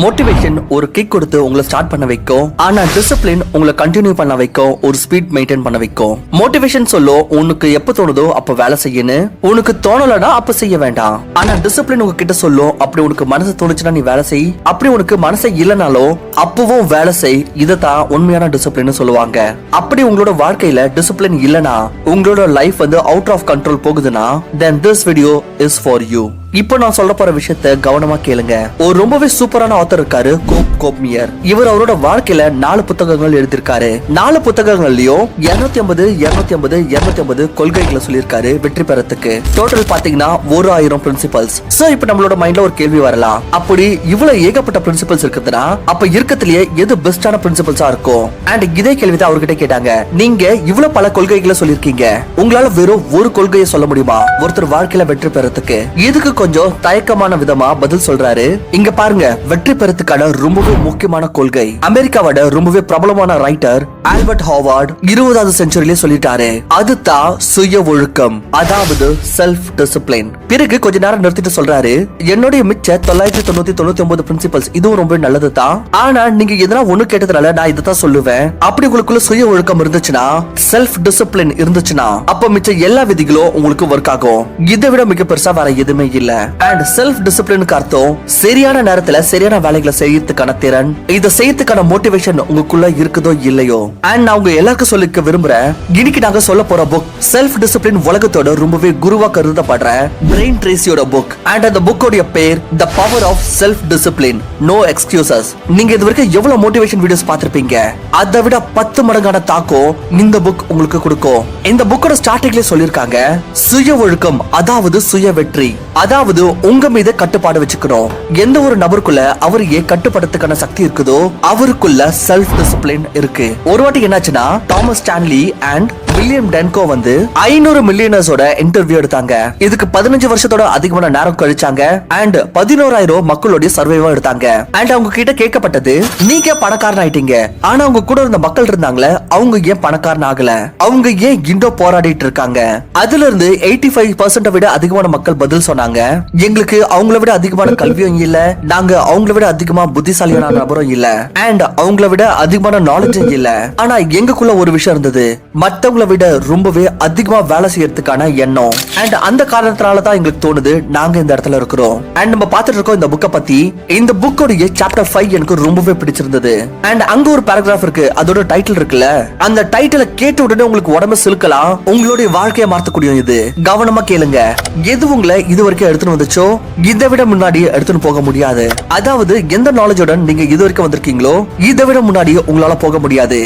Motivation ஒரு kick கொடுத்து உங்களை ஸ்டார்ட் பண்ண வைக்கும். ஆனா டிசிப்ளின் உங்களை கண்டினியூ பண்ண வைக்கும். ஒரு ஸ்பீட் மெயின்டைன் பண்ண வைக்கும். மோட்டிவேஷன் சொல்லும் உனக்கு எப்ப தோணுதோ அப்ப வேலை செய்யணும் உனக்கு தோணலனா அப்ப செய்ய வேண்டாம். ஆனா டிசிப்ளின் உங்ககிட்ட சொல்லும் அப்படி உனக்கு மனசு தோணுச்சுன்னா நீ வேலை செய். அப்படி உனக்கு மனசு இல்லைனாலும் அப்பவும் வேலை செய். இதைத்தான் உண்மையான டிசிப்ளின் சொல்லுவாங்க. அப்படி உங்களோட வாழ்க்கையில டிசிப்ளின் இல்லனா உங்களோட லைஃப் வந்து அவுட் ஆஃப் கண்ட்ரோல் போகுதுன்னா then this video is for you இப்போ நான் சொல்ல போற விஷயத்த கவனமா கேளுங்க. ஒரு ரொம்பவே சூப்பரான ஆத்தர் இருக்காரு கோப் கோப்மியர். இவர் அவரோட வாழ்க்கையில நாலு புத்தகங்கள் எழுதியிருக்காரு. நாலு புத்தகங்கள்லயும் 250 ஐம்பது இருநூத்தி ஐம்பது இருநூத்தி ஐம்பது கொள்கைகளை சொல்லியிருக்காரு வெற்றி பெறத்துக்கு. டோட்டல் பாத்தீங்கன்னா ஒரு ஆயிரம் பிரின்சிபல்ஸ் சோ இப்போ நம்மளோட மைண்ட்ல ஒரு கேள்வி வரலாம். அப்படி இவ்வளவு ஏகப்பட்ட பிரின்சிபல்ஸ் இருக்குதுன்னா அப்ப இருக்கத்திலேயே எது பெஸ்டான பிரின்சிபல்ஸா இருக்கும் அண்ட் இதே கேள்வி தான் அவர்கிட்ட கேட்டாங்க. நீங்க இவ்வளவு பல கொள்கைகளை சொல்லிருக்கீங்க உங்களால வெறும் ஒரு கொள்கையை சொல்ல முடியுமா? ஒருத்தர் வாழ்க்கையில வெற்றி பெறத்துக்கு. இதுக்கு கொஞ்சம் தயக்கமான விதமா பதில் சொல்றாரு. இங்க பாருங்க வெற்றி பெறத்துக்கான ரொம்பவே முக்கியமான கொள்கை. அமெரிக்காவோட ரொம்பவே பிரபலமான ரைட்டர் ஆல்பர்ட் ஹாவார்ட் இருபதாவது செஞ்சுரியிலே சொல்லிட்டாரு. அதுதான் சுய ஒழுக்கம். அதாவது செல்ஃப் டிசிப்ளின் பிறகு கொஞ்ச நேரம் நிறுத்திட்டு சொல்றாரு என்னுடைய மிச்ச தொள்ளாயிரத்தி தொண்ணூத்தி தொண்ணூத்தி ஒன்பது பிரின்சிபல்ஸ் இதுவும் ரொம்ப நல்லது தான் ஆனா நீங்க எதனா ஒண்ணு கேட்டதுனால நான் இதை தான் சொல்லுவேன். அப்படி உங்களுக்குள்ள சுய ஒழுக்கம் இருந்துச்சுன்னா செல்ஃப் டிசிப்ளின் இருந்துச்சுன்னா அப்ப மிச்ச எல்லா விதிகளும் உங்களுக்கு ஒர்க் ஆகும். இதை விட மிக பெருசா வேற எதுவுமே இல்ல. அண்ட் செல்ஃப் டிசிப்ளினுக்கு அர்த்தம் சரியான நேரத்துல சரியான வேலைகளை செய்யறதுக்கான திறன் இதை செய்யறதுக்கான மோட்டிவேஷன் உங்களுக்குள்ள இருக்குதோ இல்லையோ? அண்ட் நான் உங்க எல்லாருக்கும் சொல்லிக்க விரும்புறேன். இன்னைக்கு நாங்க சொல்ல போற புக் செல்ஃப் டிசிப்ளின் உலகத்தோட ரொம்பவே குருவா கருதப்படுற பிரெயின் ட்ரேசியோட புக் அண்ட் அந்த புக்கோட பேர் the power of self discipline no excuses நீங்க இது வரைக்கும் எவ்வளவு மோட்டிவேஷன் வீடியோஸ் பார்த்திருப்பீங்க? அதை விட பத்து மடங்கான தாக்கம் இந்த புக் உங்களுக்கு கொடுக்கும். இந்த புக்கோட ஸ்டார்டிங்ல சொல்லிருக்காங்க சுய ஒழுக்கம் அதாவது சுய வெற்றி. அதாவது உங்க மீது கட்டுப்பாடு வச்சுக்கணும். எந்த ஒரு நபருக்குள்ள அவரையே கட்டுப்படுத்துக்கான சக்தி இருக்குதோ அவருக்குள்ள செல்ஃப் டிசிப்ளின் இருக்கு. ஒரு வாட்டி என்னாச்சுன்னா Thomas Stanley and William Danko வந்து ஐநூறு மில்லியனர்ஸோட இன்டர்வியூ எடுத்தாங்க. இதுக்கு பதினஞ்சு வருஷத்தோட அதிகமான நேரம் கழிச்சாங்க. அண்ட் பதினோராயிரம் மக்களுடைய சர்வேவா எடுத்தாங்க. அண்ட் அவங்க கிட்ட கேட்கப்பட்டது நீங்க பணக்காரன் ஆயிட்டீங்க. ஆனா அவங்க கூட இருந்த மக்கள் இருந்தாங்களே அவங்க ஏன் பணக்காரன் ஆகல? அவங்க ஏன் இண்டோ போராடிட்டு இருக்காங்க? அதுல இருந்து எயிட்டி ஃபைவ் பர்சன்ட விட அதிகமான மக்கள் பதில் சொன்னாங்க. எங்களுக்கு அவங்கள விட அதிகமான கல்வியும் இல்ல. நாங்க அவங்கள விட அதிகமா புத்திசாலி புத்திசாலியான நபரும் இல்ல. அண்ட் அவங்கள விட அதிகமான நாலேஜும் இல்ல. ஆனா எங்களுக்குள்ள ஒரு விஷயம் இருந்தது. மத்தவங்கள விட ரொம்பவே அதிகமா வேலை செய்யறதுக்கான எண்ணம். அண்ட் அந்த காரணத்தினால தான் எங்களுக்கு தோணுது நாங்க இந்த இடத்துல இருக்கிறோம். அண்ட் நம்ம பாத்துட்டு இருக்கோம் இந்த புக்கை பத்தி. இந்த புக்கோடைய சாப்டர் ஃபைவ் எனக்கு ரொம்பவே பிடிச்சிருந்தது. அண்ட் அங்க ஒரு பேராகிராஃப் இருக்கு அதோட டைட்டில் இருக்குல்ல. அந்த டைட்டில கேட்ட உடனே உங்களுக்கு உடம்பு சிலுக்கலாம். உங்களுடைய வாழ்க்கையை மாத்தக்கூடிய இது. கவனமா கேளுங்க. எது உங்களை இது வரைக்கும் எடுத்துன்னு வந்துச்சோ? இதை விட முன்னாடி எடுத்துன்னு போக முடியாது. அதாவது எந்த நாலேஜுடன் நீங்க இது வரைக்கும் வந்திருக்கீங்களோ இதை விட முன்னாடி உங்களால போக முடியாது.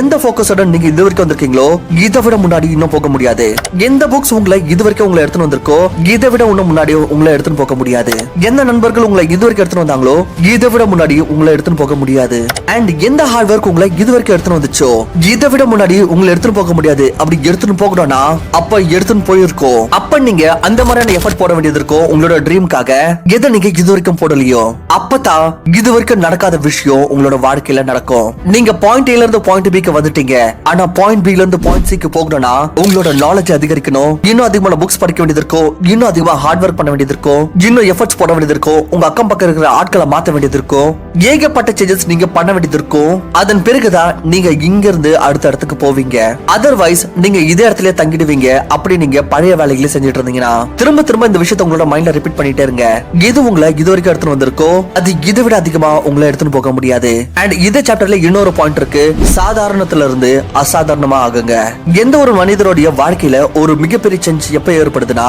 எந்த போக்கஸுடன் நீங்க இது வரைக்கும் வந்திருக்கீங்களோ இதை விட முன்னாடி இன்னும் போக முடியாது. எந்த புக்ஸ் உங்களை இது வரைக்கும் உங்களை எடுத்துன்னு வந்திருக்கோ இதை விட இன்னும் முன்னாடி உங்களை எடுத்துன்னு போக முடியாது. எந்த நண்பர்கள் உங்களை இது வரைக்கும் எடுத்துன்னு வந்தாங்களோ இதை விட முன்னாடி உங்களை எடுத்துன்னு போக முடியாது. அண்ட் எந்த ஹார்ட் ஒர்க் உங்களை இது வரைக்கும் எடுத்துன்னு வந்துச்சோ இதை விட முன்னாடி உங்களை எடுத்துன்னு போக முடியாது. அப்படி எடுத்துன்னு போகணும்னா அப்ப எடுத்துன்னு போயிருக்கோம் அப்ப நீங்க அந்த மாதிரியான எஃபர்ட் போட வேண்டியது இருக்கும் உங்களோட ட்ரீம்காக எதை நீங்க இது வரைக்கும் போடலையோ அப்பதான் இது வரைக்கும் நடக்காத விஷயம் உங்களோட வாழ்க்கையில நடக்கும். நீங்க பாயிண்ட் ஏல இருந்து பாயிண்ட் பிக்கு வந்துட்டீங்க. ஆனா பாயிண்ட் பில இருந்து பாயிண்ட் சிக்கு போகணும்னா உங்களோட நாலேஜ் அதிகரிக்கணும். இன்னும் அதிகமான புக்ஸ் படிக்க வேண்டியது இருக்கும் இன்னும் அதிகமா ஹார்ட் ஒர்க் பண்ண வேண்டியது இருக்கும் இன்னும் எஃபர்ட்ஸ் போட வேண்டியது இருக்கும் உங்க அக்கம் பக்கம் இருக்கிற ஆட்களை மாத்த வேண்டியது இருக்கும் ஏகப்பட்ட சேஞ்சஸ் நீங்க பண்ண வேண்டியது இருக்கும் அதன் பிறகுதான் நீங்க இங்க இருந்து அடுத்த இடத்துக்கு போவீங்க. அதர்வைஸ் நீங்க இதே இடத்துல தங்கிடுவீங்க. அப்படி நீங்க பழைய வேலைகளை செஞ்சுட்டு இருந்தீங்கன்னா திரும்ப திரும்ப இந்த விஷயத்த உங்களோட மைண்ட்ல ரிப்பீட் பண்ணிட்டே இருங்க. எது உங்களை இது வரைக்கும் எடுத்துட்டு வந்திருக்கோ அது இதை விட அதிகமா உங்களை எடுத்துன்னு போக முடியாது. அண்ட் இதே சாப்டர்ல இன்னொரு பாயிண்ட் இருக்கு. சாதாரணத்துல இருந்து அசாதாரணமா ஆகுங்க. எந்த ஒரு மனிதருடைய வாழ்க்கையில ஒரு மிகப்பெரிய சேஞ்ச் எப்ப ஏற்படுதுன்னா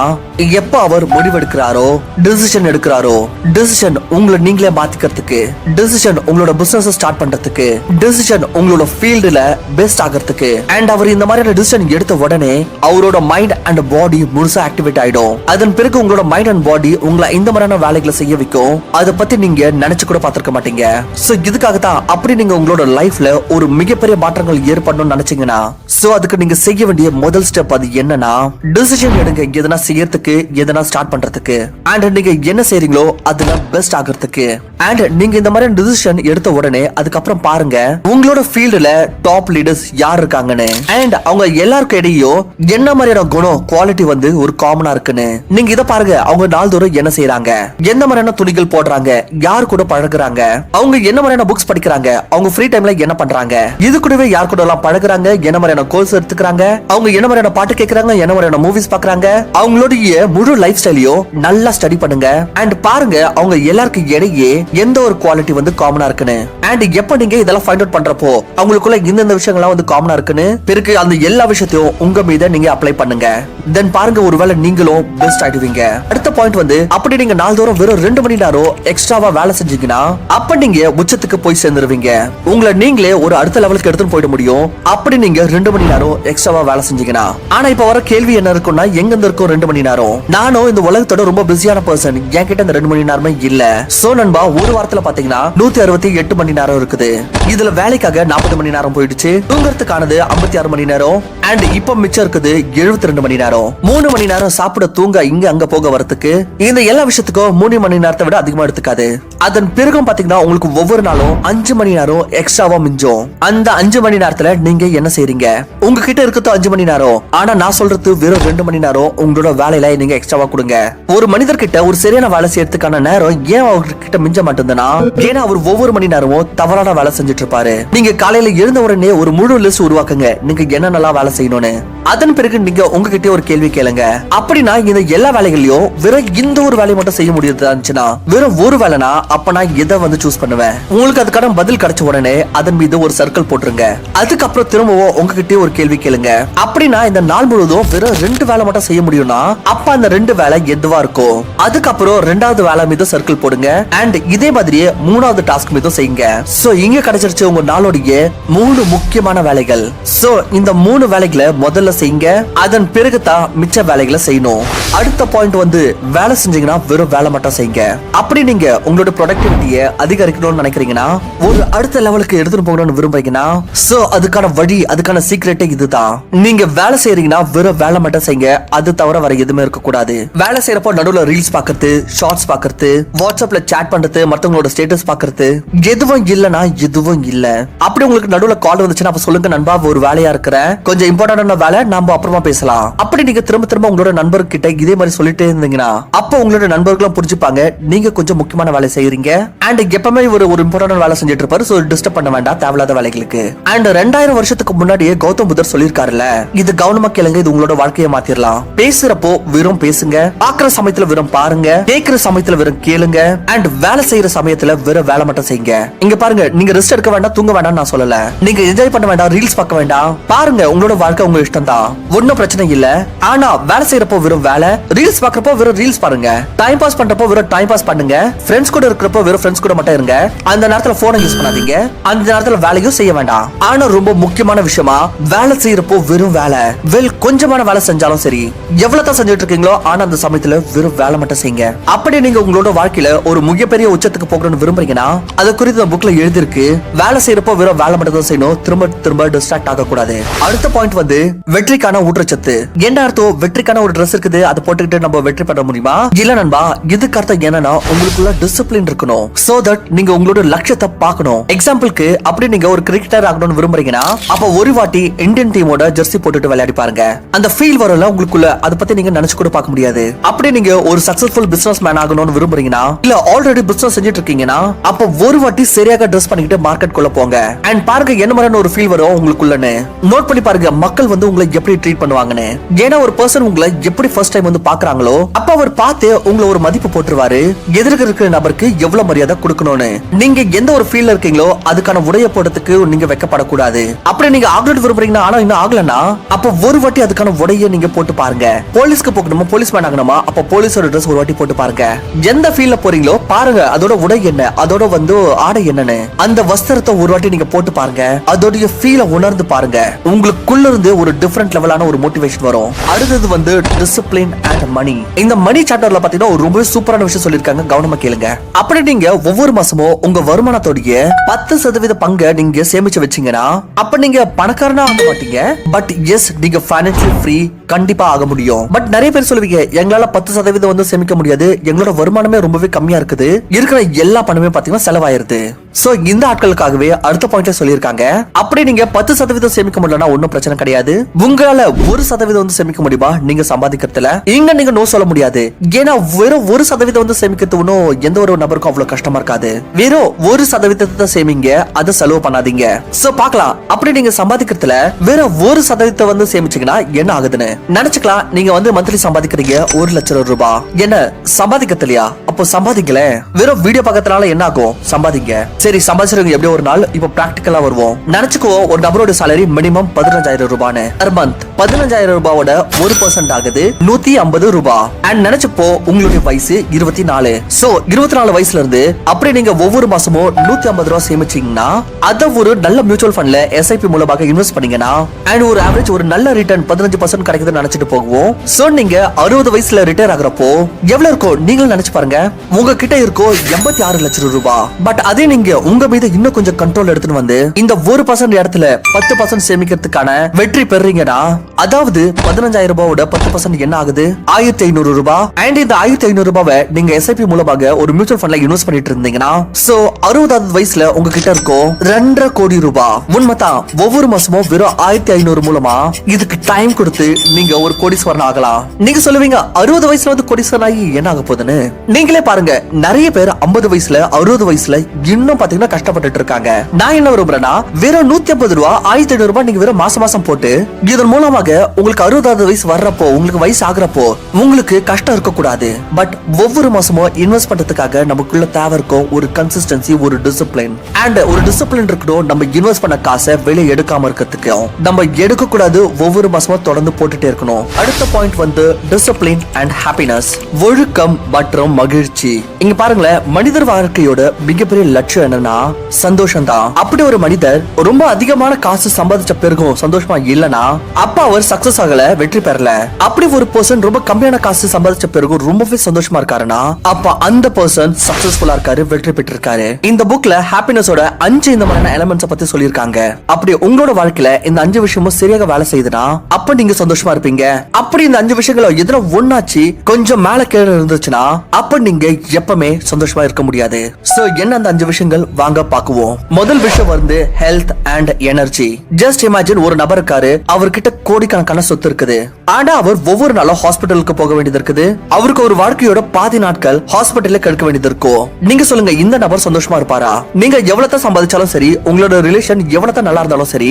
எப்ப அவர் முடிவெடுக்கிறாரோ டிசிஷன் எடுக்கிறாரோ டிசிஷன் உங்களை நீங்களே மாத்திக்கிறதுக்கு டிசிஷன் உங்களோட பிசினஸ் ஸ்டார்ட் பண்றதுக்கு டிசிஷன் உங்களோட ஃபீல்டுல பெஸ்ட் ஆகிறதுக்கு. அண்ட் அவர் இந்த மாதிரியான டிசிஷன் எடுத்த உடனே அவரோட மைண்ட் அண்ட் பாடி முழுசா ஆக்டிவேட் ஆயிடும். அதன் பிறகு உங்களோட மைண்ட் அண்ட் பாடி உங்களை இந்த மாதிரியான வேலைகளை செய்ய வைக்கும். அதை பத்தி நீங்க நினைச்சு கூட பாத்திருக்க மாட்டீங்க. சோ இதுக்காக தான் அப்படி நீங்க உங்களோட லைஃப்ல ஒரு மிகப்பெரிய மாற்றங்கள் ஏற்படணும்னு நினைச்சீங்கன்னா சோ அதுக்கு நீங்க செய்ய வேண்டிய முதல் ஸ்டெப் அது என்னன்னா டிசிஷன் எடுங்க. எதனா செய்யறதுக்கு எதனா ஸ்டார்ட் பண்றதுக்கு. அண்ட் நீங்க என்ன செய்றீங்களோ அதுல பெஸ்ட் ஆகிறதுக்கு. அண்ட் நீங்க இந்த மாதிரி டிசிஷன் எடுத்த உடனே அதுக்கப்புறம் பாருங்க உங்களோட ஃபீல்டுல டாப் லீடர்ஸ் யார் இருக்காங்கன்னு? அண்ட் அவங்க எல்லாருக்கும் இடையும் என்ன மாதிரியான குணம் குவாலிட்டி வந்து ஒரு காமனா இருக்குன்னு? நீங்க இதை பாருங்க. அவங்க அவங்க நாள்தோறும் என்ன செய்யறாங்க எந்த மாதிரியான துணிகள் போடுறாங்க? யார் கூட பழகுறாங்க? அவங்க என்ன மாதிரியான புக்ஸ் படிக்கிறாங்க? அவங்க ஃப்ரீ டைம்ல என்ன பண்றாங்க? இது கூடவே யார் கூட எல்லாம் பழகுறாங்க? என்ன மாதிரியான கோர்ஸ் எடுத்துக்கிறாங்க? அவங்க என்ன மாதிரியான பாட்டு கேக்குறாங்க? என்ன மாதிரியான மூவிஸ் பாக்குறாங்க? அவங்களுடைய முழு லைஃப் ஸ்டைலையும் நல்லா ஸ்டடி பண்ணுங்க. அண்ட் பாருங்க அவங்க எல்லாருக்கும் இடையே எந்த ஒரு குவாலிட்டி வந்து காமனா இருக்குன்னு. அண்ட் எப்ப நீங்க இதெல்லாம் ஃபைண்ட் அவுட் பண்றப்போ அவங்களுக்குள்ள இந்தந்த விஷயங்கள்லாம் வந்து காமனா இருக்குன்னு பிறகு அந்த எல்லா விஷயத்தையும் உங்க மீத நீங்க அப்ளை பண்ணுங்க. தென் பாருங்க ஒருவேளை நீங்களும் பெஸ்ட் ஆயிடுவீங்க. அடுத்த பாயிண்ட் வந்து அப்படி நீங்க நாள்தோறும் வெறும் ரெண்டு மணி நேரம் எக்ஸ்ட்ராவா வேலை செஞ்சீங்கன்னா அப்ப நீங்க உச்சத்துக்கு போய் சேர்ந்துருவீங்க? உங்களை நீங்களே ஒரு அடுத்த லெவலுக்கு எடுத்துட்டு போயிட முடியும். அப்படி நீங்க ரெண்டு மணி நேரம் எக்ஸ்ட்ராவா வேலை செஞ்சீங்கன்னா. ஆனா இப்ப வர கேள்வி என்ன இருக்கும்னா எங்க இருந்து இருக்கும் ரெண்டு மணி நேரம்? நானும் இந்த உலகத்தோட ரொம்ப பிஸியான பர்சன் என்கிட்ட இந்த ரெண்டு மணி நேரமே இல்ல. சோ நண்பா ஒரு வாரத்துல பாத்தீங்கன்னா நூத்தி அறுபத்தி எட்டு மணி நேரம் இருக்குது. இதுல வேலைக்காக நாற்பது மணி நேரம் போயிடுச்சு. தூங்குறதுக்கானது ஐம்பத்தி ஆறு மணி நேரம். அண்ட் இப்ப மிச்சம் இருக்குது எழுபத்தி ரெண்டு மணி நேரம். மூணு மணி நேரம் சாப்பிட தூங்க இங்க அங்க போக வரதுக்கு இந்த எல்லா விஷயத்துக்கும் மூணு மணி நேரத்தை விட அதிகமா எடுத்துக்காது. அதன் பிறகும் பாத்தீங்கன்னா அவங்களுக்கு ஒவ்வொரு நாளும் அஞ்சு மணி நேரம் எக்ஸ்ட்ராவா மிஞ்சும். அந்த அஞ்சு மணி நேரத்துல நீங்க என்ன செய்றீங்க? உங்ககிட்ட இருக்கிறது அஞ்சு மணி நேரம். ஆனா நான் சொல்றது வெறும் ரெண்டு மணி நேரம் உங்களோட வேலையில நீங்க எக்ஸ்ட்ராவா கொடுங்க. ஒரு மனிதர்கிட்ட ஒரு சரியான வேலை செய்யறதுக்கான நேரம் ஏன் அவர்கிட்ட மிஞ்ச மாட்டேங்குதுன்னா ஏன்னா அவர் ஒவ்வொரு மணி நேரமும் தவறான வேலை செஞ்சுட்டு இருப்பாரு நீங்க காலையில எழுந்த உடனே ஒரு முழு லிஸ்ட் உருவாக்குங்க. நீங்க என்னென்னலாம் வேலை செய்யணும்னு. அதன் பிறகு நீங்க உங்ககிட்ட ஒரு கேள்வி கேளுங்க. அப்படின்னா இந்த எல்லா வேலைகளையும் வெறும் இந்த ஒரு வேலையை மட்டும் செய்ய முடியுதுன்னா இருந்துச்சுன்னா வெறும் ஒரு வேலைனா அப்ப நான் எதை வந்து சூஸ் யூஸ் பண்ணுவேன். உங்களுக்கு அதுக்கான பதில் கிடைச்ச உடனே அதன் மீது ஒரு சர்க்கிள் போட்டுருங்க. அதுக்கப்புறம் திரும்பவும் உங்ககிட்ட ஒரு கேள்வி கேளுங்க. அப்படின்னா இந்த நாள் முழுவதும் வெறும் ரெண்டு வேலை மட்டும் செய்ய முடியும்னா அப்ப அந்த ரெண்டு வேலை எதுவா இருக்கும்? அதுக்கப்புறம் ரெண்டாவது வேலை மீது சர்க்கிள் போடுங்க. அண்ட் இதே மாதிரியே மூணாவது டாஸ்க் மீதும் செய்யுங்க. சோ இங்க கிடைச்சிருச்சு உங்க நாளோடைய மூணு முக்கியமான வேலைகள். சோ இந்த மூணு வேலைகளை முதல்ல செய்யுங்க. அதன் பிறகு தான் மிச்ச வேலைகளை செய்யணும். அடுத்த பாயிண்ட் வந்து வேலை செஞ்சீங்கன்னா வெறும் வேலை மட்டும் செய்யுங்க. அப்படி நீங்க உங்களோட ப்ரொடக்டிவிட்டியை அதிகரிக்கணும்னு நினைக்கிறீங்கன்னா ஒரு அடுத்த லெவலுக்கு எடுத்துட்டு போகணும்னு விரும்புறீங்கன்னா சோ அதுக்கான வழி அதுக்கான சீக்ரெட்டே இதுதான். நீங்க வேலை செய்யறீங்கன்னா வெறும் வேலை மட்டும் செய்யுங்க. அது தவிர வேற எதுவுமே இருக்க கூடாது வேலை செய்யறப்போ நடுவுல ரீல்ஸ் பாக்குறது ஷார்ட்ஸ் பாக்குறது வாட்ஸ்அப்ல சேட் பண்றது மத்தவங்களோட ஸ்டேட்டஸ் பாக்குறது எதுவும் இல்லனா எதுவும் இல்ல. அப்படி உங்களுக்கு நடுவுல கால் வந்துச்சுன்னா அப்ப சொல்லுங்க நண்பா ஒரு வேலையா இருக்கிறேன். கொஞ்சம் இம்பார்ட்டன்டான வேலை நாம அப்புறமா பேசலாம். அப்படி நீங்க திரும்ப திரும்ப உங்களோட நண்பர்கிட்ட இதே மாதிரி சொல்லிட்டே இருந்தீங்கன்னா அப்ப உங்களோட நண்பர்களும் புரிஞ்சுப்பாங்க நீங்க கொஞ்சம் முக்கியமான வேலை செய்யறீங்க. அண்ட் எப்பவுமே ஒரு ஒரு இம்பார்ட்டன்ட் வேலை செஞ்சுட்டு இருப்பாரு சோ டிஸ்டர்ப் பண்ண வேண்டாம் தேவையில்லாத வேலைகளுக்கு. அண்ட் ரெண்டாயிரம் வருஷத்துக்கு முன்னாடியே கௌதம் புத்தர் சொல்லியிருக்காருல்ல இது கவனமா கேளுங்க இது உங்களோட வாழ்க்கையை மாத்திரலாம். பேசுறப்போ வெறும் பேசுங்க பாக்குற சமயத்துல வெறும் பாருங்க கேக்குற சமயத்துல வெறும் கேளுங்க அண்ட் வேலை செய்யற சமயத்துல வெறும் வேலை மட்டும் செய்யுங்க. இங்க பாருங்க நீங்க ரெஸ்ட் எடுக்க வேண்டாம் தூங்க வேண்டாம் நான் சொல்லல. நீங்க என்ஜாய் பண்ண வேண்டாம் ரீல்ஸ் பார்க்க வேண்டாம். பாருங்க உங்களோட வாழ்க்கை உங்க இஷ்டம் தான் ஒன்னும் பிரச்சனை இல்ல. ஆனா வேலை செய்யறப்போ வெறும் வேலை ரீல்ஸ் பாக்குறப்போ வெறும் ரீல்ஸ் பாருங்க. டைம் பாஸ் பண்றப்போ வெறும் டைம் பாஸ் பண்ணுங்க. ஃப்ரெண்ட்ஸ் கூட இருக்கிறப்போ வெறும் ஃப்ரெண்ட்ஸ் கூட மட்டும் இருங்க. அந்த நேரத்துல போனை யூஸ் பண்ணாதீங்க. அந்த நேரத்துல வேலையும் செய்ய வேண்டாம். ஆனா ரொம்ப முக்கியமான விஷயமா வேலை செய்யறப்போ வெறும் வேலை. வெல் கொஞ்சமான வேலை செஞ்சாலும் சரி. எவ்வளவு தான் செஞ்சுட்டு இருக்கீங்களோ ஆனா அந்த சமயத்துல வெறும் வேலை மட்டும் செய்யுங்க. அப்படி நீங்க உங்களோட வாழ்க்கையில ஒரு மிகப்பெரிய உச்சத்துக்கு போகணும்னு விரும்புறீங்கன்னா அது குறித்து இந்த புக்ல எழுதிருக்கு வேலை செய்யறப்போ வெறும் வேலை மட்டும் தான் செய்யணும். திரும்ப திரும்ப டிஸ்ட்ராக்ட் ஆக கூடாது அடுத்த பாயிண்ட் வந்து வெற்றிக்கான ஊற்றச்சத்து என்ன அர்த்தம்? வெற்றிக்கான ஒரு ட்ரெஸ் இருக்குது அதை போட்டுக்கிட்டு நம்ம வெற்றி பெற முடியுமா? இல்ல நண்பா இதுக்கு அர்த்தம் என்னன்னா உங்களுக்குள்ள டிசிப்ளின் இருக்கணும். சோ தட் நீங்க உங்களோட லட்சியத்தை பார்க்கணும். எக்ஸாம்பிளுக்கு அப்படி நீங்க ஒரு கிரிக்கெட்டர் ஆகணும்னு விரும்புறீங்கன்னா அப்ப ஒரு வாட்டி இந்தியன் டீமோட ஜெர்சி போட்டுட்டு விளையாடி பாருங்க. அந்த ஃபீல் வரல உங்களுக்குள்ள அதை பத்தி நீங்க நினைச்சு கூட பார்க்க முடியாது. அப்படி நீங்க ஒரு சக்சஸ்ஃபுல் பிசினஸ் மேன் ஆகணும்னு விரும்புறீங்கன்னா இல்ல ஆல்ரெடி பிசினஸ் செஞ்சுட்டு இருக்கீங்கன்னா அப்ப ஒரு வாட்டி சரியாக ட்ரெஸ் பண்ணிக்கிட்டு மார்க்கெட் குள்ள போங்க. அண்ட் பாருங்க என்ன மாதிரியான ஒரு ஃபீல் வரும் உங்களுக்குள்ளன்னு. நோட் பண்ணி பாருங்க மக்கள் வந்து உங்களை எப்படி ட்ரீட் பண்ணுவாங்கன்னு. ஏன்னா ஒரு பர்சன் உங்களை எப்படி ஃபர்ஸ்ட் டைம் வந்து பாக்குறாங்களோ அப்ப அவர் பார்த்து உங்களை ஒரு மதிப்பு போட்டுருவாரு. எதிர்க்க இருக்கிற நபருக்கு எவ்வளவு மரியாதை கொடுக்கணும்னு. நீங்க எந்த ஒரு ஃபீல்ட்ல இருக்கீங்களோ அதுக்கான உடைய போடுறதுக்கு நீங்க வைக்கப்படக்கூடாது. அப்படி நீங்க ஆகலட் விரும்புறீங்கன்னா ஆனா இன்னும் ஆகலன்னா அப்ப ஒரு வாட்டி அதுக்கான உடைய நீங்க போட்டு பாருங்க. போலீஸ்க்கு போகணுமா போலீஸ் மேன் ஆகணுமா அப்ப போலீஸோட ட்ரெஸ் ஒரு வாட்டி போட்டு பாருங்க. எந்த ஃபீல்ட்ல போறீங்களோ பாருங்க அதோட உடை என்ன அதோட வந்து ஆடை என்னன்னு. அந்த வஸ்திரத்தை ஒரு வாட்டி நீங்க போட்டு பாருங்க அதோடைய ஃபீல உணர்ந்து பாருங்க. உங்களுக்குள்ள இருந்து ஒரு டிஃபரெண்ட் லெவலான ஒரு மோட்டிவேஷன் வரும். அடுத்தது வந்து டிசிப்ளின் அண்ட் மணி இந்த மணி சாப்டர்ல பாத்தீங்கன்னா ஒரு ரொம்ப சூப்பரான விஷயம் சொல்லிருக்காங்க கவனமா கேளுங்க. அப்படி நீங்க ஒவ்வொரு மாசமும் உங்க வருமானத்தோடைய பத்து சதவீத பங்கை நீங்க சேமிச்சு வச்சீங்கன்னா அப்ப நீங்க பணக்காரனா ஆக மாட்டீங்க. பட் எஸ் நீங்க பைனான்சியல் ஃப்ரீ கண்டிப்பா ஆக முடியும். பட் நிறைய பேர் சொல்லுவீங்க எங்களால பத்து சதவீதம் வந்து சேமிக்க முடியாது. எங்களோட வருமானமே ரொம்பவே கம்மியா இருக்குது. இருக்கிற எல்லா பணமே பாத்தீங்கன்னா செலவாயிருது. சோ இந்த ஆட்களுக்காகவே அடுத்த பாயிண்ட்ல சொல்லியிருக்காங்க. அப்படி நீங்க பத்து சதவீதம் சேமிக்க முடியலன்னா ஒன்னும் பிரச்சனை கிடையாது. உங்களால ஒரு சதவீதம் வந்து சேமிக்க முடியுமா? நீங்க சம்பாதிக்கிறதுல. இங்க நீங்க நோ சொல்ல முடியாது. ஏன்னா வெறும் ஒரு சதவீதம் வந்து சேமிக்கிறது ஒன்றும் எந்த ஒரு நபருக்கும் அவ்வளவு கஷ்டமா இருக்காது. வெறும் ஒரு சதவீதத்தை தான் சேமிங்க அதை செலவு பண்ணாதீங்க. சோ பாக்கலாம் அப்படி நீங்க சம்பாதிக்கிறதுல வெறும் ஒரு சதவீதத்தை வந்து சேமிச்சீங்கன்னா என்ன ஆகுதுன்னு? நினைச்சுக்கலாம் நீங்க வந்து மந்த்லி சம்பாதிக்கிறீங்க ஒரு லட்சம் ரூபாய் என்ன? சம்பாதிக்கிறதுலையா அப்போ சம்பாதிக்கல வெறும் வீடியோ பக்கத்தினால என்ன ஆகும்? சம்பாதிங்க. சரி சம்பாதிச்சிருங்க எப்படியோ ஒரு நாள் இப்போ பிராக்டிக்கலா வருவோம். நினைச்சுக்கோ ஒரு நபரோட சாலரி மினிமம் பதினஞ்சாயிரம் ரூபான்னு. பர் மந்த் பதினஞ்சாயிரம் ரூபாவோட ஒரு பர்சன்ட் ஆகுது நூத்தி ஐம்பது ரூபாய் அண்ட் நினைச்சப்போ உங்களுடைய வயசு இருபத்தி நாலு சோ இருபத்தி நாலு வயசுல இருந்து அப்படி நீங்க ஒவ்வொரு மாசமும் நூத்தி ஐம்பது ரூபாய் சேமிச்சீங்கன்னா அத ஒரு நல்ல மியூச்சுவல் ஃபண்ட்ல எஸ்ஐபி மூலமாக இன்வெஸ்ட் பண்ணீங்கன்னா அண்ட் ஒரு ஆவரேஜ் ஒரு நல்ல ரிட்டர்ன் பதினஞ்சு பர்சன்ட் கிடைக்குதுன்னு நினைச்சிட்டு போகுவோம். சோ நீங்க அறுபது வயசுல ரிட்டையர் ஆகுறப்போ எவ்வளவு இருக்கோ நீங்களும் நினைச்சு பாருங்க. உங்ககிட்ட இருக்கோ எண்பத்தி ஆறு லட்சம் ரூபாய் பட் அதே நீங்க உங்க மீது இன்னும் கொஞ்சம் கண்ட்ரோல் எடுத்துன்னு வந்து இந்த ஒரு பர்சன்ட் இடத்துல பத்து பர்சன்ட் சேமிக்கிறதுக்கான வெற்றி பெறீங்கன்னா அதாவது பதினஞ்சாயிரம் ரூபாயோட பத்து பர்சன்ட் என்ன ஆகுது? ஆயிரத்தி ஐநூறு ரூபாய் அண்ட் இந்த ஆயிரத்தி ஐநூறு ரூபாவை நீங்க எஸ்ஐபி மூலமாக ஒரு மியூச்சுவல் ஃபண்ட்ல இன்வெஸ்ட் பண்ணிட்டு இருந்தீங்கன்னா சோ அறுபதாவது வயசுல உங்ககிட்ட இருக்கும் ரெண்டரை கோடி ரூபாய் உண்மைதான் ஒவ்வொரு மாசமும் வெறும் ஆயிரத்தி ஐநூறு மூலமா இதுக்கு டைம் கொடுத்து நீங்க ஒரு கோடீஸ்வரன் ஆகலாம். நீங்க சொல்லுவீங்க அறுபது வயசுல வந்து கோடீஸ்வரன் ஆகி என்ன ஆக போகுதுன்னு? நீங்களே பாருங்க நிறைய பேர் ஐம்பது வயசுல அறுபது வயசுல இன்னும் பாத்தீங்கன்னா கஷ்டப்பட்டுட்டு இருக்காங்க. நான் என்ன விரும்புறேன்னா வெறும் நூத்தி ஐம்பது ரூபா ஆயிரத்தி ஐநூறு ரூபாய் நீங்க வெறும் மாசம் மாசம் போட்டு இதன் மூலமாக உங்களுக்கு அறுபதாவது வயசு வர்றப்போ உங்களுக்கு வயசு ஆகுறப்போ உங்களுக்கு கஷ்டம் இருக்க கூடாது பட் ஒவ்வொரு மாசமும் இன்வெஸ்ட் பண்றதுக்காக நமக்குள்ள தேவை இருக்கும் ஒரு கன்சிஸ்டன்சி ஒரு டிசிப்ளின் அண்ட் ஒரு டிசிப்ளின் இருக்கணும் நம்ம இன்வெஸ்ட் பண்ண காசை வெளியே எடுக்காம இருக்கிறதுக்கும் நம்ம எடுக்க கூடாது ஒவ்வொரு மாசமும் தொடர்ந்து போட்டுட்டே இருக்கணும். அடுத்த பாயிண்ட் வந்து டிசிப்ளின் அண்ட் ஹாப்பினஸ் ஒழுக்கம் மற்றும் மகிழ்ச்சி. இங்க பாருங்களேன் மனிதர் வாழ்க்கையோட மிகப்பெரிய லட்சியம் என்னன்னா சந்தோஷம் தான் அப்படி ஒரு மனிதர் ரொம்ப அதிகமான காசு சம்பாதிச்ச பிறகும் சந்தோஷமா இல்லனா அப்பா அவர் சக்சஸ் ஆகல வெற்றி பெறல. அப்படி ஒரு பர்சன் ரொம்ப கம்மியான காசு சம்பாதிச்ச பிறகு ரொம்பவே சந்தோஷமா இருக்காருன்னா அப்ப அந்த பர்சன் சக்சஸ்ஃபுல்லா இருக்காரு வெற்றி பெற்றிருக்காரு. இந்த புக்ல ஹாப்பினஸோட அஞ்சு இந்த மாதிரியான எலமெண்ட்ஸ் பத்தி சொல்லியிருக்காங்க. அப்படி உங்களோட வாழ்க்கையில இந்த அஞ்சு விஷயமும் சரியாக வேலை செய்யுதுன்னா அப்ப நீங்க சந்தோஷமா இருப்பீங்க. அப்படி இந்த அஞ்சு விஷயங்கள எதிர ஒன்னாச்சு கொஞ்சம் மேல கீழே இருந்துச்சுன்னா அப்ப நீங்க எப்பவுமே சந்தோஷமா இருக்க முடியாது. சோ என்ன அந்த அஞ்சு விஷயங்கள்? வாங்க பாக்குவோம் முதல் விஷயம் வந்து health and energy just imagine ஒரு நபர் இருக்காரு அவர்கிட்ட கோடிக்கணக்கான சொத்து இருக்குது. ஆனா அவர் ஒவ்வொரு நாளும் ஹாஸ்பிட்டலுக்கு போக வேண்டியது இருக்குது. அவருக்கு ஒரு வாழ்க்கையோட பாதி நாட்கள் ஹாஸ்பிட்டல்ல கழிக்க வேண்டியது இருக்கும் நீங்க சொல்லுங்க இந்த நபர் சந்தோஷமா இருப்பாரா? நீங்க எவ்வளவு சம்பாதிச்சாலும் சரி உங்களோட ரிலேஷன் எவ்வளவு நல்லா இருந்தாலும் சரி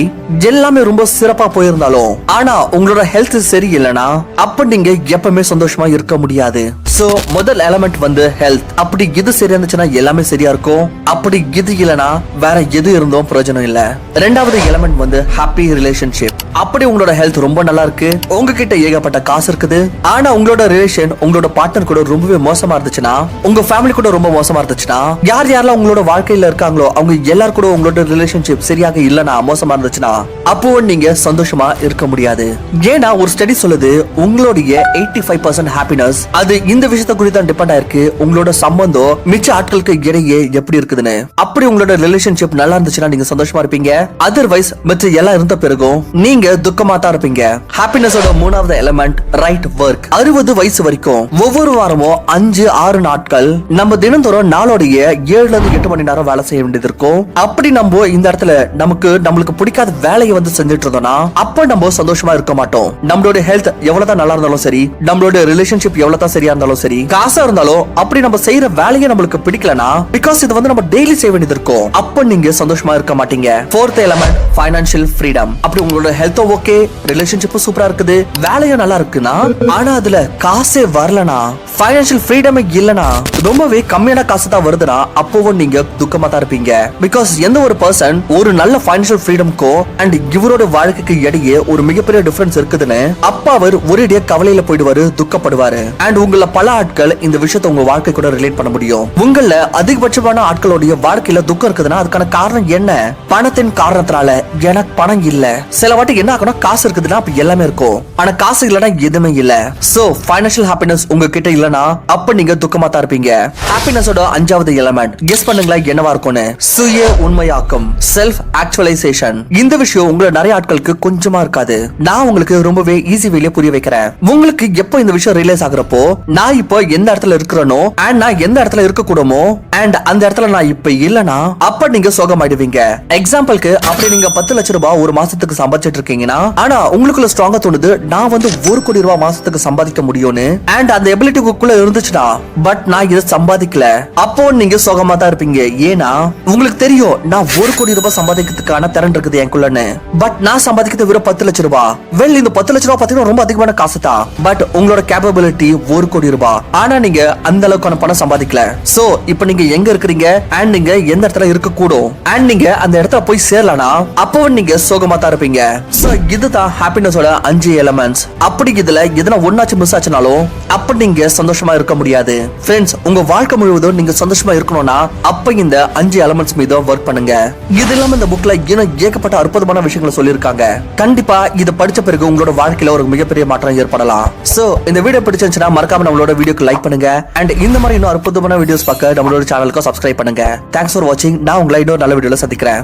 எல்லாமே ரொம்ப சிறப்பா போயிருந்தாலும் ஆனா உங்களோட ஹெல்த் சரி இல்லனா அப்ப நீங்க எப்பவுமே சந்தோஷமா இருக்க முடியாது. சோ முதல் எலமெண்ட் வந்து ஹெல்த் அப்படி இது சரியா இருந்துச்சுன்னா எல்லாமே சரியா இருக்கும். அப்படி இது இல்லனா வேற எது இருந்தும் பிரயோஜனம் இல்ல. ரெண்டாவது எலமெண்ட் வந்து ஹாப்பி ரிலேஷன்ஷிப் அப்படி உங்களோட ஹெல்த் ரொம்ப நல்லா இருக்கு உங்ககிட்ட ஏகப்பட்ட காசு இருக்குது. ஆனா உங்களோட ரிலேஷன் உங்களோட பார்ட்னர் கூட ரொம்பவே மோசமா இருந்துச்சுன்னா உங்க ஃபேமிலி கூட ரொம்ப மோசமா இருந்துச்சுன்னா யார் யாரெல்லாம் உங்களோட வாழ்க்கையில இருக்காங்களோ அவங்க எல்லாரும் கூட உங்களோட ரிலேஷன்ஷிப் சரியாக இல்லனா மோசமா இருந்துச்சுன்னா அப்போ நீங்க சந்தோஷமா இருக்க முடியாது. ஏன்னா ஒரு ஸ்டடி சொல்லுது உங்களுடைய எயிட்டி ஃபைவ் பர்சன்ட் ஹாப்பினஸ் அது இந்த விஷயத்த குறித்து தான் டிபெண்ட் ஆயிருக்கு. உங்களோட சம்பந்தம் மிச்ச ஆட்களுக்கு இடையே எப்படி இருக்குதுன்னு. அப்படி உங்களோட ரிலேஷன்ஷிப் நல்லா இருந்துச்சுன்னா நீங்க சந்தோஷமா இருப்பீங்க. அதர்வைஸ் மற்ற எல்லாம் இருந்த பிறகும் நீங்க துக்கமா தான் இருப்பீங்க. ஹாப்பினஸோட மூணாவது எலிமெண்ட் ரைட் ஒர்க் அறுபது வயசு வரைக்கும் ஒவ்வொரு வாரமும் அஞ்சு ஆறு நாட்கள் நம்ம தினந்தோறும் நாளோடைய ஏழுல இருந்து எட்டு மணி நேரம் வேலை செய்ய வேண்டியது இருக்கும். அப்படி நம்ம இந்த இடத்துல நமக்கு நம்மளுக்கு பிடிக்காத வேலையை வந்து செஞ்சுட்டு இருந்தோம்னா அப்ப நம்ம சந்தோஷமா இருக்க மாட்டோம். நம்மளோட ஹெல்த் எவ்வளவுதான் நல்லா இருந்தாலும் சரி நம்மளோட ரிலேஷன்ஷிப் எவ்வளவுதான் சரியா இருந்தாலும் சரி காசா இருந்தாலும் அப்படி நம்ம செய்யற வேலையை நம்மளுக்கு பிடிக்கலனா பிகாஸ் இது வந்து நம்ம டெய்லி செய்ய வேண்டியது இருக்கும். அப்ப நீங்க சந்தோஷமா இருக்க மாட்டீங்க. ஃபோர்த் எலமெண்ட் ஃபைனான்சியல் ஃப்ரீடம் அப்படி உங்களோட ஹெல்த் ஹெல்த்தும் ஓகே ரிலேஷன்ஷிப்பும் சூப்பரா இருக்குது. வேலையும் நல்லா இருக்குன்னா ஆனா அதுல காசே வரலனா ஃபைனான்சியல் ஃப்ரீடம் இல்லனா ரொம்பவே கம்மியான காசு தான் வருதுன்னா அப்பவும் நீங்க துக்கமா தான் இருப்பீங்க. பிகாஸ் எந்த ஒரு பர்சன் ஒரு நல்ல ஃபைனான்சியல் ஃப்ரீடம்க்கோ அண்ட் இவரோட வாழ்க்கைக்கு இடையே ஒரு மிகப்பெரிய டிஃபரன்ஸ் இருக்குதுன்னு அப்பா அவர் ஒரேடியா கவலையில போயிடுவாரு துக்கப்படுவாரு. அண்ட் உங்கள பல ஆட்கள் இந்த விஷயத்தை உங்க வாழ்க்கை கூட ரிலேட் பண்ண முடியும். உங்கள அதிகபட்சமான ஆட்களுடைய வாழ்க்கையில துக்கம் இருக்குதுன்னா அதுக்கான காரணம் என்ன? பணத்தின் காரணத்தினால எனக்கு பணம் இல்ல. சில வாட்டி என்ன ஆகணும் காசு இருக்குதுன்னா அப்ப எல்லாமே இருக்கும். ஆனா காசு இல்லனா எதுவுமே இல்ல. சோ ஃபைனான்சியல் ஹாப்பினஸ் உங்ககிட்ட இல்லனா அப்ப நீங்க துக்கமா தான் இருப்பீங்க. ஹாப்பினஸோட அஞ்சாவது எலமெண்ட் கெஸ் பண்ணுங்களேன் என்னவா இருக்கும்னு. சுய உண்மையாக்கம். செல்ஃப் ஆக்சுவலைசேஷன் இந்த விஷயம் உங்களை நிறைய ஆட்களுக்கு கொஞ்சமா இருக்காது. நான் உங்களுக்கு ரொம்பவே ஈஸி வேலையை புரிய வைக்கிறேன். உங்களுக்கு எப்போ இந்த விஷயம் ரியலைஸ் ஆகுறப்போ நான் இப்போ எந்த இடத்துல இருக்கிறனோ அண்ட் நான் எந்த இடத்துல இருக்க கூடமோ அண்ட் அந்த இடத்துல நான் இப்ப இல்லனா அப்ப நீங்க சோகமாயிடுவீங்க. எக்ஸாம்பிளுக்கு அப்படி நீங்க பத்து லட்சம் ரூபாய் ஒரு மாசத்துக்கு சம்பாதிச்சிட்டு இருக்கீங்கன்னா ஆனா உங்களுக்குள்ள ஸ்ட்ராங்கா தோணுது நான் வந்து ஒரு கோடி ரூபாய் மாசத்துக்கு சம்பாதிக்க முடியும்னு. அண்ட் அந்த எபிலிட்டி உங்களுக்குள்ள இருந்துச்சுன்னா பட் நான் இதை சம்பாதிக்கல. அப்போ நீங்க சோகமா தான் இருப்பீங்க. ஏன்னா உங்களுக்கு தெரியும் நான் ஒரு கோடி ரூபாய் சம்பாதிக்கிறதுக்கான திறன் இருக்குது எனக்குள்ளன்னு. பட் நான் சம்பாதிக்கிறது வெறும் பத்து லட்சம் ரூபாய் வெல் இந்த பத்து லட்சம் ரூபாய் பாத்தீங்கன்னா ரொம்ப அதிகமான காசு தான். பட் உங்களோட கேப்பபிலிட்டி ஒரு கோடி ரூபாய் ஆனா நீங்க அந்த அளவுக்கான பணம் சம்பாதிக்கல. சோ இப்போ நீங்க எங்க இருக்கிறீங்க? அண்ட் நீங்க எந்த இடத்துல இருக்க கூடும் அண்ட் நீங்க அந்த இடத்துல போய் சேரலனா அப்போ நீங்க சோகமா தான் இருப்பீங்க. சோ இதுதான் ஹாப்பினஸோட அஞ்சு எலமெண்ட்ஸ் அப்படி இதுல எதனா ஒன்னாச்சும் மிஸ் ஆச்சுனாலும் அப்ப நீங்க சந்தோஷமா இருக்க முடியாது. ஃப்ரெண்ட்ஸ் உங்க வாழ்க்கை முழுவதும் நீங்க சந்தோஷமா இருக்கணும்னா அப்ப இந்த அஞ்சு எலமெண்ட்ஸ் மீது ஒர்க் பண்ணுங்க. இது இல்லாம இந்த புக்ல இன்னும் ஏகப்பட்ட அற்புதமான விஷயங்களை சொல்லியிருக்காங்க. கண்டிப்பா இதை படிச்ச பிறகு உங்களோட வாழ்க்கையில ஒரு மிகப்பெரிய மாற்றம் ஏற்படலாம். சோ இந்த வீடியோ பிடிச்சிருந்துச்சுன்னா மறக்காம நம்மளோட வீடியோக்கு லைக் பண்ணுங்க. அண்ட் இந்த மாதிரி இன்னும் அற்புதமான வீடியோஸ் பார்க்க நம்மளோட சேனலுக்கு சப்ஸ்கிரைப் பண்ணுங்க. தேங்க்ஸ் ஃபார் வாட்சிங் நான் உங்களை இன்னொரு நல்ல வீடியோல சந்திக்கிறேன்.